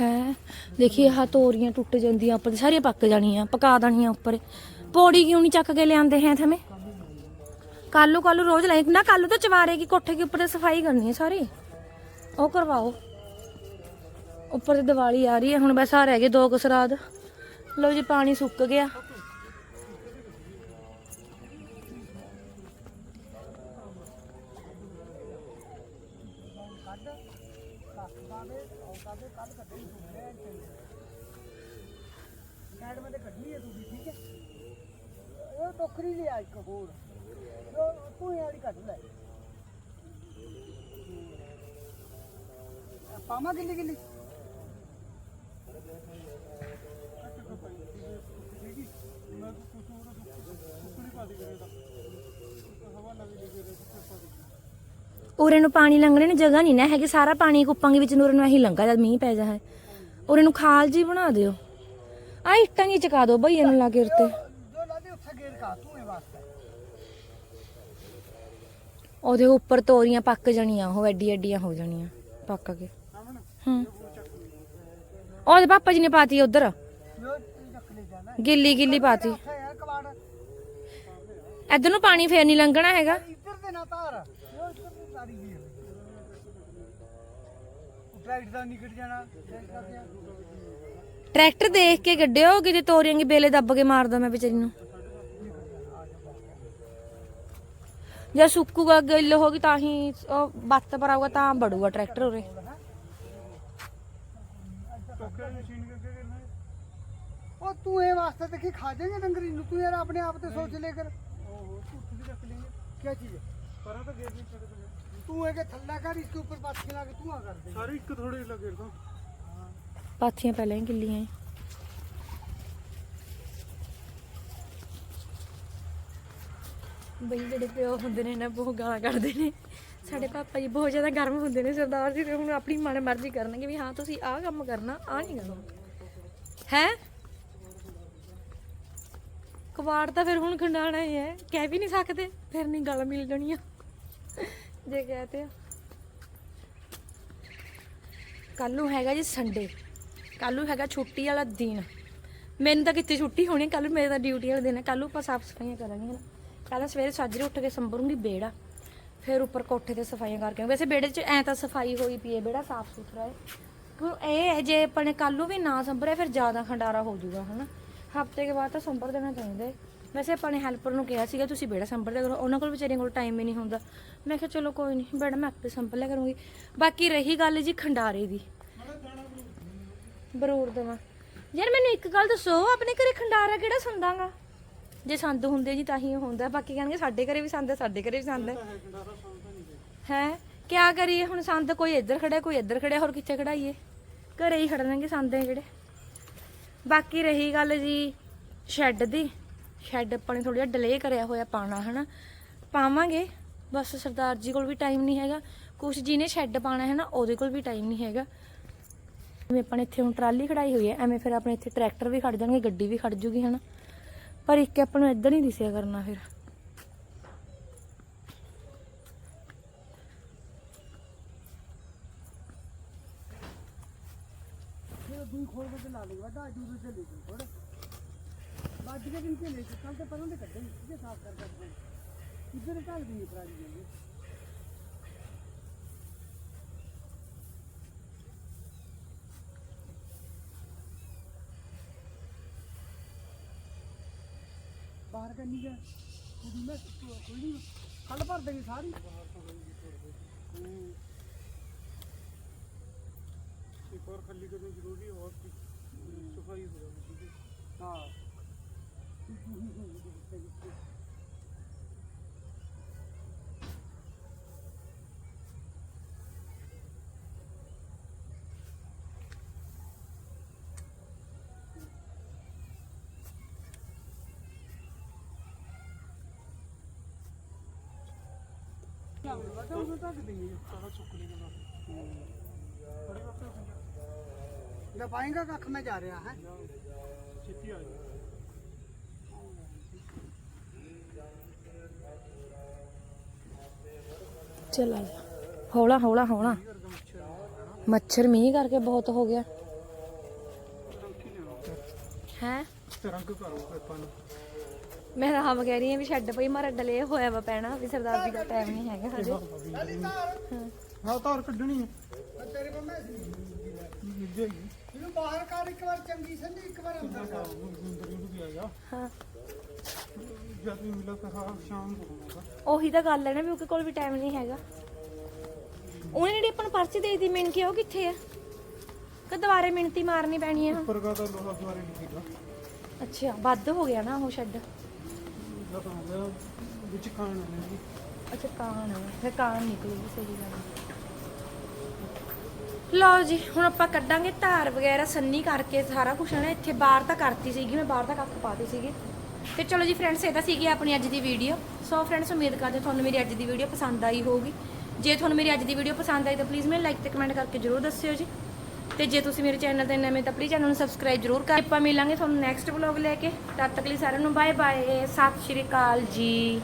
Speaker 1: ਹੈ? ਦੇਖੀ ਆਹ ਤੋਰੀਆਂ ਟੁੱਟ ਜਾਂਦੀਆਂ ਉੱਪਰ, ਸਾਰੀਆਂ ਪੱਕ ਜਾਣੀਆਂ, ਪਕਾ ਦੇਣੀਆਂ ਉੱਪਰ। ਪੌੜੀ ਕਿਉਂ ਨਹੀਂ ਚੱਕ ਕੇ ਲਿਆਂਦੇ ਹੈ ਥਮੇ? ਕੱਲੂ ਕੱਲੂ ਰੋਜ਼ ਲਾਈ, ਨਾ ਕੱਲੂ ਤਾਂ ਚਵਾਰੇ ਕੀ ਕੋਠੇ ਕੇ ਉੱਪਰ ਸਫ਼ਾਈ ਕਰਨੀ ਹੈ ਸਾਰੀ। ਉਹ ਕਰਵਾਓ। ਉੱਪਰ ਤੇ ਦੀਵਾਲੀ ਆ ਰਹੀ ਹੈ, ਹੁਣ ਬਸ ਆ ਰਹਿ ਗਏ ਦੋ ਕੁ ਸਰਾਧ। ਲਓ ਜੀ, ਪਾਣੀ ਸੁੱਕ ਗਿਆ।
Speaker 3: ਸਾਈਡ ਮੈਂ ਕੱਢੀ ਹੈ ਤੂੰ ਠੀਕ ਹੈ ਉਹ ਟੋਕਰੀ ਲਿਆ ਇੱਕ ਹੋਰ। ਉਹ ਤੂੰ ਵਾਲੀ ਕੱਢ ਲੈ। ਪਾਮਾ ਕਿੰਨੀ ਕਿੰਨੀ
Speaker 1: ਉਰੇ ਨੂੰ ਪਾਣੀ ਲੰਘਣੇ ਨੂੰ ਜਗ੍ਹਾ ਨਹੀਂ ਨਾ ਹੈਗੀ, ਸਾਰਾ ਪਾਣੀ ਕੁੱਪਾਂਗੇ ਵਿੱਚ ਨੂਰੇ ਨੂੰ ਇਹੀ ਲੰਘਾ ਜਦ ਮੀਂਹ ਪੈ ਜਾ ਹੈ। ਉਰੇ ਨੂੰ ਖਾਲ ਜੀ ਬਣਾ ਦਿਓ। ਆ ਇੱਟਾਂ ਜੀ ਚਕਾ ਦਿਓ ਭਈਏ ਨੂੰ ਲਾ ਕੇ ਉੱਤੇ। ਉਹਦੇ ਉੱਪਰ ਤੋਰੀਆਂ ਪੱਕ ਜਾਣੀਆਂ, ਉਹ ਐਡੀ ਐਡੀਆਂ ਹੋ ਜਾਣੀਆਂ, ਪੱਕ ਕੇ। ਹੂੰ। ਉਹਦੇ ਪਾਪਾ ਜੀ ਨੇ ਪਾਤੀ ਉਧਰ। ਗਿੱਲੀ ਗਿੱਲੀ ਪਾਤੀ। ਇੱਧਰ ਨੂੰ ਪਾਣੀ ਫੇਰ ਨਹੀਂ ਲੰਘਣਾ ਹੈਗਾ।
Speaker 3: ਇੱਧਰ ਤੇ ਨਾ ਤਾਰ ਉਹ ਇੱਧਰ ਤੇ ਤਾਰੀ ਗਈ ਟਰੈਕਟਰ ਦਾ ਜਾਣਾ
Speaker 1: ਦੇਖ ਕੇ ਗੱਡਿਓ ਕਿਤੇ ਤੋਰੀਆਂ ਦੀ ਬੇਲੇ ਦੱਬ ਕੇ ਮਾਰਦਾ ਮੈਂ ਵਿਚਾਰੀ ਨੂੰ। ਜੇ ਸੁੱਕੂਗਾ ਗਿੱਲ ਹੋਗੀ ਤਾਂ ਹੀ ਬੱਤ ਪਰ ਆਊਗਾ ਤਾਂ ਬੜੂਗਾ ਟਰੈਕਟਰ ਉਰੇ
Speaker 2: ਟੋਕੇ ਦੀ ਮਸ਼ੀਨ ਕਰਕੇ ਕਰਨਾ ਹੈ
Speaker 3: ਉਹ ਤੂੰ ਇਹ ਵਾਸਤੇ ਤੇ ਕੀ ਖਾ ਜਾਏਗਾ ਡੰਗਰੀ ਨੂੰ ਤੂੰ ਯਾਰ ਆਪਣੇ ਆਪ ਤੇ ਸੋਚ ਲੈ ਕਰ
Speaker 2: ਉਹ ਝੂਠ ਵੀ ਰੱਖ ਲੇਂਗੇ
Speaker 3: ਕੀ ਚੀਜ਼ ਹੈ
Speaker 2: ਪਰਾਂ ਤਾਂ ਗੇਰ ਨਹੀਂ ਸਕਦੇ
Speaker 3: ਤू है कि थल्ला कर इसके ऊपर पास खिला के तू आ कर दे
Speaker 2: ਸਾਰੇ ਇੱਕ ਥੋੜੇ ਲੱਗੇ ਤਾਂ
Speaker 1: ਪਾਥੀਆਂ ਪਹਿਲਾਂ ਹੀ ਗਿੱਲੀਆਂ ਏ। ਬਈ ਜਿਹੜੇ ਪਿਓ ਹੁੰਦੇ ਨੇ ਨਾ ਬਹੁਤ ਗਾਲਾਂ ਕੱਢਦੇ ਨੇ ਸਾਡੇ ਪਾਪਾ ਜੀ ਬਹੁਤ ਜ਼ਿਆਦਾ ਗਰਮ ਹੁੰਦੇ ਨੇ ਸਰਦਾਰ ਜੀ ਤੇ ਹੁਣ ਆਪਣੀ ਮਨ ਮਰਜ਼ੀ ਕਰਨਗੇ ਵੀ ਹਾਂ ਤੁਸੀਂ ਆਹ ਕੰਮ ਕਰਨਾ ਆਹ ਨਹੀਂ ਕਰਨਾ ਹੈ ਕਵਾੜ ਤਾਂ ਫਿਰ ਹੁਣ ਖੰਡਾਣਾ ਹੀ ਹੈ। ਕਹਿ ਵੀ ਨਹੀਂ ਸਕਦੇ, ਫਿਰ ਨਹੀਂ ਗੱਲ ਮਿਲ ਜਾਣੀ ਆ। ਜੇ ਕਹਤੇ ਆ। ਕੱਲ ਨੂੰ ਹੈਗਾ ਜੀ ਸੰਡੇ ਕੱਲ ਨੂੰ ਹੈਗਾ ਛੁੱਟੀ ਵਾਲਾ ਦਿਨ। ਮੈਨੂੰ ਤਾਂ ਕਿੱਥੇ ਛੁੱਟੀ ਹੋਣੀ ਕੱਲ ਮੇਰੇ ਤਾਂ ਡਿਊਟੀ ਵਾਲਾ ਦਿਨ ਹੈ ਕੱਲ ਨੂੰ ਆਪਾਂ ਸਾਫ਼ ਸਫਾਈਆਂ ਕਰਾਂਗੇ ਨਾ ਕੱਲ ਸਵੇਰੇ ਸਾਜਰੇ ਉੱਠ ਕੇ ਸੰਭਰੂੰਗੀ ਬੇੜਾ। ਫਿਰ ਉੱਪਰ ਕੋਠੇ ਤੇ ਸਫਾਈਆਂ ਕਰਕੇ ਆਊਂ। ਵੈਸੇ ਬੇੜੇ 'ਚ ਐ ਤਾਂ ਸਫ਼ਾਈ ਹੋਈ ਪਈ ਹੈ, ਬੇੜਾ ਸਾਫ਼ ਸੁਥਰਾ ਹੈ। ਕਿਉਂ ਇਹ ਹੈ, ਜੇ ਆਪਣੇ ਕੱਲ ਨੂੰ ਵੀ ਨਾ ਸੰਭਰਿਆ, ਫਿਰ ਜ਼ਿਆਦਾ ਖੰਡਾਰਾ ਹੋ ਜਾਊਗਾ, ਹਨਾ। ਹਫ਼ਤੇ ਕੇ ਬਾਅਦ ਤਾਂ ਸੰਭਰ ਦੇਣਾ ਚਾਹੀਦਾ ਹੈ। ਵੈਸੇ ਆਪਾਂ ਨੇ ਹੈਲਪਰ ਨੂੰ ਕਿਹਾ ਸੀਗਾ, ਤੁਸੀਂ ਬੇੜਾ ਸੰਭਰ ਲਿਆ ਕਰੋ। ਉਹਨਾਂ ਕੋਲ ਵਿਚਾਰੀਆਂ ਕੋਲ ਟਾਈਮ ਹੀ ਨਹੀਂ ਹੁੰਦਾ। ਮੈਂ ਕਿਹਾ, ਚਲੋ ਕੋਈ ਨਹੀਂ, ਬੇੜਾ ਮੈਂ ਆਪੇ ਸੰਭ ਲਿਆ ਕਰੂੰਗੀ। ਬਾਕੀ ਰਹੀ ਗੱਲ ਜੀ ਖੰਡਾਰੇ ਦੀ। ਬਰੂਰ ਦੇਵਾਂ। ਯਾਰ ਮੈਨੂੰ ਇੱਕ ਗੱਲ ਦੱਸੋ, ਆਪਣੇ ਘਰੇ ਖੰਡਾਰਾ ਕਿਹੜਾ ਸੰਦਾਗਾ ਜੇ ਸੰਦ ਹੁੰਦੇ ਜੀ ਤਾਂ ਹੀ ਹੁੰਦਾ। ਬਾਕੀ ਕਹਿਣਗੇ, ਸਾਡੇ ਘਰੇ ਵੀ ਸੰਦ ਹੈ, ਸਾਡੇ ਘਰੇ ਵੀ ਸੰਦ ਹੈ।
Speaker 2: ਹੈ?
Speaker 1: ਕਿਆ ਕਰੀਏ ਹੁਣ, ਸੰਦ ਕੋਈ ਇੱਧਰ ਖੜਾ ਕੋਈ ਇੱਧਰ ਖੜਿਆ, ਹੋਰ ਕਿੱਥੇ ਖੜਾਈਏ? ਘਰੇ ਹੀ ਖੜਨਗੇ ਸੰਦ ਹੈ ਜਿਹੜੇ। ਬਾਕੀ ਰਹੀ ਗੱਲ ਜੀ ਸ਼ੈੱਡ ਦੀ। ਸ਼ੈੱਡ ਆਪਾਂ ਨੇ ਥੋੜਾ ਜਿਹਾ ਡਿਲੇ ਕਰਿਆ ਹੋਇਆ ਪਾਣਾ ਹਨਾ। ਪਾਵਾਂਗੇ। ਬਸ ਸਰਦਾਰ ਜੀ ਕੋਲ ਵੀ ਟਾਈਮ ਨਹੀਂ ਹੈਗਾ। ਕੁਛ ਜਿਹਨੇ ਸ਼ੈੱਡ ਪਾਣਾ ਹੈ ਨਾ, ਉਹਦੇ ਕੋਲ ਵੀ ਟਾਈਮ ਨਹੀਂ ਹੈਗਾ। ਜਿਵੇਂ ਆਪਾਂ ਨੇ ਇੱਥੇ ਹੁਣ ਟਰਾਲੀ ਖੜਾਈ ਹੋਈ ਹੈ, ਐਵੇਂ ਫਿਰ ਆਪਣੇ ਇੱਥੇ ਟਰੈਕਟਰ ਵੀ ਖੜ ਜਾਣਗੇ, ਗੱਡੀ ਵੀ ਖੜ ਜੂਗੀ, ਹਨਾ। ਪਰ ਇੱਕ ਆਪਾਂ ਨੂੰ ਇੱਧਰ ਨਹੀਂ ਦਿਸਿਆ ਕਰਨਾ ਫਿਰ।
Speaker 3: ਫਿਰ ਦੂਈ ਖੋਲ ਕੇ ਲਾ ਲਈ, ਵੱਡਾ ਦੂਰ ਤੇ ਲੈ ਲਈ ਥੋੜਾ ਬਾਜ ਕੇ ਦਿਨ ਤੇ ਲੈ ਕੇ ਕੱਲ ਤੇ ਪਰਾਂ ਦੇ ਕੱਢੇ ਇਹ ਸਾਫ਼ ਕਰ ਕਰਦੇ ਇੱਧਰ ਢਾਲ ਦੀ ਪਰਾਲੀ ਜਾਂਦੀ ਬਾਹਰ ਕੰਨੀ ਜਾ ਕੁੜੀ ਮੈਂ ਖੁੱਲੀ ਕੱਲ ਭਰ ਦੇਗੀ ਸਾਰੀ। ਹੂੰ
Speaker 2: ਇੱਕ ਹੋਰ ਖੱਲੀ ਕਰਨੀ ਜ਼ਰੂਰੀ ਹੋਰ ਕੀ। ਸਫ਼ਾਈ ਹੋ ਜਾਣੀ
Speaker 3: ਹਾਂ।
Speaker 2: ਸਾਰਾ ਸੁੱਕ ਨਹੀਂ ਜਾਂਦਾ ਬੜੀ ਵਕਤ
Speaker 3: ਦਬਾਏਗਾ ਕੱਖ ਮੈਂ ਜਾ ਰਿਹਾ ਹੈ
Speaker 2: ਛੇਤੀ ਆ ਜਾ
Speaker 1: ਚੱਲ ਆ ਜਾ ਹੌਲਾ ਹੌਲਾ ਹੌਲਾ ਮੱਛਰ ਮੀਂਹ ਕਰਕੇ ਬਹੁਤ ਹੋ ਗਿਆ ਹੈ
Speaker 2: ਤੇ ਰੰਗ ਕਰੋ ਆਪਾਂ ਨੂੰ
Speaker 1: ਮੈਂ ਤਾਂ ਆਪ ਕਹਿ ਰਹੀ ਹਾਂ ਵੀ ਛੱਡ ਪਈ ਮਾਰਾ ਡਲੇ ਹੋਇਆ ਵਾ ਪੈਣਾ ਵੀ ਨਹੀਂ
Speaker 3: ਬਾਹਰ ਕੱਢ ਇੱਕ ਵਾਰ ਚੰਗੀ ਸੰਦੀ ਇੱਕ ਵਾਰ ਅੰਦਰ ਕਰ।
Speaker 2: ਅੰਦਰ ਨੂੰ ਵੀ ਆ ਜਾ
Speaker 1: ਹਾਂ।
Speaker 2: ਜਦ ਵੀ ਮਿਲਾ ਤਾਂ ਹਾਂ ਸ਼ਾਮ ਨੂੰ ਹੋਊਗਾ।
Speaker 1: ਉਹੀ ਤਾਂ ਗੱਲ ਹੈ ਨਾ ਵੀ ਉਹਦੇ ਕੋਲ ਵੀ ਟਾਈਮ ਨਹੀਂ ਹੈਗਾ। ਉਹਨੇ ਜਿਹੜੀ ਆਪਾਂ ਨੂੰ ਪਰਚੀ ਦੇ ਦਿੱਤੀ ਮਿਣ ਕੇ ਉਹ ਕਿੱਥੇ ਆ? ਕਿ ਦੁਬਾਰੇ ਮਿਣਤੀ ਮਾਰਨੀ ਪੈਣੀ ਆ?
Speaker 2: ਉੱਪਰ ਦਾ ਤਾਂ ਲੋਹਾ ਦੁਆਰੇ ਨਹੀਂ ਸੀਗਾ।
Speaker 1: ਅੱਛਾ ਵੱਧ ਹੋ ਗਿਆ ਨਾ ਉਹ ਛੱਡ
Speaker 2: ਵਿੱਚ ਖਾਣ ਜੀ।
Speaker 1: ਅੱਛਾ ਆ। ਫਿਰ ਕਾਨ ਨਿਕਲੂਗੀ ਸਹੀ ਗੱਲ ਹੈ। ਲਓ ਜੀ, ਹੁਣ ਆਪਾਂ ਕੱਢਾਂਗੇ ਧਾਰ ਵਗੈਰਾ, ਸੰਨੀ ਕਰਕੇ ਸਾਰਾ ਕੁਝ ਨਾ ਇੱਥੇ ਬਾਹਰ ਤਾਂ ਕਰਤੀ ਸੀਗੀ, ਮੈਂ ਬਾਹਰ ਤਾਂ ਕੱਖ ਪਾਤੀ ਸੀਗੀ। ਤੇ ਚਲੋ ਜੀ ਫਰੈਂਡਸ ਇਹ ਤਾਂ ਸੀਗੀ ਆਪਣੀ ਅੱਜ ਦੀ ਵੀਡੀਓ ਸੋ ਫਰੈਂਡਸ ਉਮੀਦ ਕਰਦੇ ਤੁਹਾਨੂੰ ਮੇਰੀ ਅੱਜ ਦੀ ਵੀਡੀਓ ਪਸੰਦ ਆਈ ਹੋਊਗੀ। ਜੇ ਤੁਹਾਨੂੰ ਮੇਰੀ ਅੱਜ ਦੀ ਵੀਡੀਓ ਪਸੰਦ ਆਈ ਤਾਂ ਪਲੀਜ਼ ਮੈਨੂੰ ਲਾਈਕ ਤੇ ਕਮੈਂਟ ਕਰਕੇ ਜਰੂਰ ਦੱਸਿਓ ਜੀ। ਤੇ ਜੇ ਤੁਸੀਂ ਮੇਰੇ ਚੈਨਲ ਤੇ ਨਵੇਂ ਤਾਂ ਪਲੀਜ਼ ਚੈਨਲ ਨੂੰ ਸਬਸਕ੍ਰਾਈਬ ਜਰੂਰ ਕਰ ਆਪਾਂ ਮਿਲਾਂਗੇ ਤੁਹਾਨੂੰ ਨੈਕਸਟ ਵਲੌਗ ਲੈ ਕੇ। ਤਦ ਤੱਕ ਲਈ ਸਾਰਿਆਂ ਨੂੰ ਬਾਏ ਬਾਏ ਸਤਿ ਸ਼੍ਰੀ ਅਕਾਲ ਜੀ।